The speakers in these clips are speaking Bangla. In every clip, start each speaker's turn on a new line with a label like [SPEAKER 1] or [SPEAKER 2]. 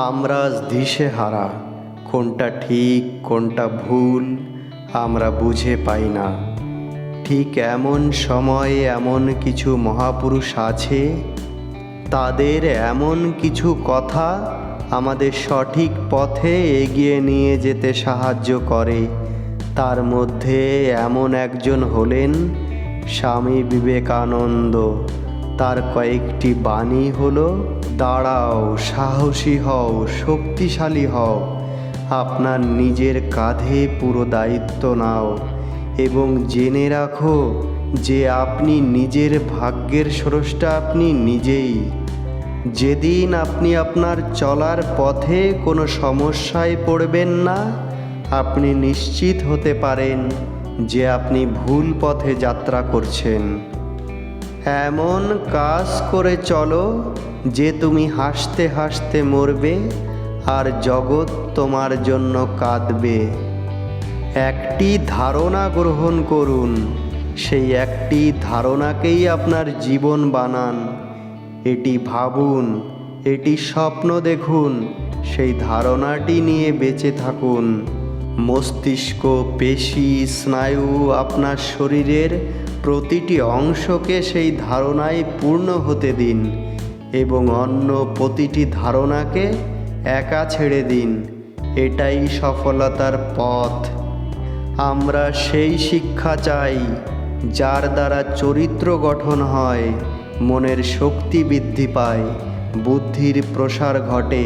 [SPEAKER 1] আমরা দিশে হারা, কোনটা ঠিক, কোনটা ভুল, আমরা বুঝে পাই না। ঠিক এমন সময়ে এমন কিছু মহাপুরুষ আছে? তাদের এমন কিছু কথা আমাদের সঠিক পথে এগিয়ে নিয়ে যেতে সাহায্য করে। তার মধ্যে এমন একজন হলেন স্বামী বিবেকানন্দ। তার কয়েকটি বাণী হল, দাঁড়াও, সাহসী হও, শক্তিশালী হও, আপনার নিজের কাঁধে পুরো দায়িত্ব নাও এবং জেনে রাখো যে আপনি নিজের ভাগ্যের স্রষ্টা আপনি নিজেই। যেদিন আপনি আপনার চলার পথে কোনো সমস্যায় পড়বেন না, আপনি নিশ্চিত হতে পারেন যে আপনি ভুল পথে যাত্রা করছেন। এমন কাজ করে চলো যে তুমি হাসতে হাসতে মরবে আর জগৎ তোমার জন্য কাঁদবে। একটি ধারণা গ্রহণ করুন, সেই একটি ধারণাকেই আপনার জীবন বানান। এটি ভাবুন, এটি স্বপ্ন দেখুন, সেই ধারণাটি নিয়ে বেঁচে থাকুন। মস্তিষ্ক, পেশি, স্নায়ু আপনার শরীরের প্রতিটি অংশকে সেই ধারণায় পূর্ণ হতে দিন এবং অন্য প্রতিটি ধারণাকে একা ছেড়ে দিন। এটাই সফলতার পথ। আমরা সেই শিক্ষা চাই, যার দ্বারা চরিত্র গঠন হয়, মনের শক্তি বৃদ্ধি পায়, বুদ্ধির প্রসার ঘটে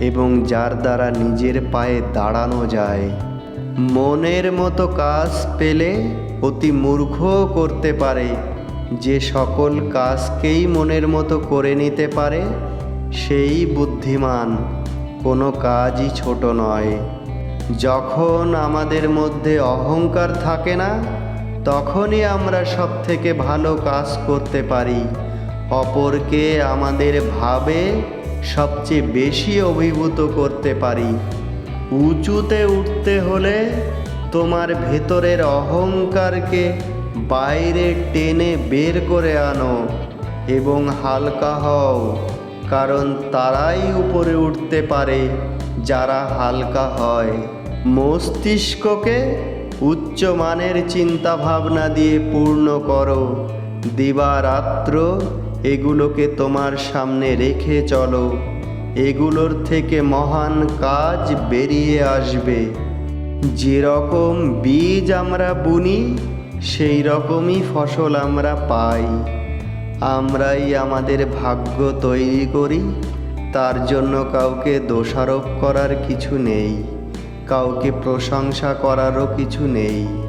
[SPEAKER 1] এবং যার দ্বারা নিজের পায়ে দাঁড়ানো যায়। মনের মতো কাজ পেলে অতি মূর্খ করতে পারে। যে সকল কাজকেই মনের মতো করে নিতে পারে, সেই বুদ্ধিমান কোনো কাজই ছোট নয়। যখন আমাদের মধ্যে অহংকার থাকে না, তখনই আমরা সব থেকে ভালো কাজ করতে পারি। অপরকে আমাদের ভাবে সবচেয়ে বেশি অভিভূত করতে পারি। উঁচুতে উঠতে হলে তোমার ভেতরের অহংকারকে বাইরে টেনে বের করে আনো এবং হালকা হও, কারণ তারাই উপরে উঠতে পারে যারা হালকা হয়। মস্তিষ্ককে উচ্চমানের চিন্তা ভাবনা দিয়ে পূর্ণ করো। দিবারাত্র এগুলোকে তোমার সামনে রেখে চলো। এগুলোর থেকে মহান কাজ বেরিয়ে আসবে। যেরকম বীজ আমরা বুনি সেই রকমই ফসল আমরা পাই। আমরাই আমাদের ভাগ্য তৈরি করি, তার জন্য কাউকে দোষারোপ করার কিছু নেই, কাউকে প্রশংসা করারও কিছু নেই।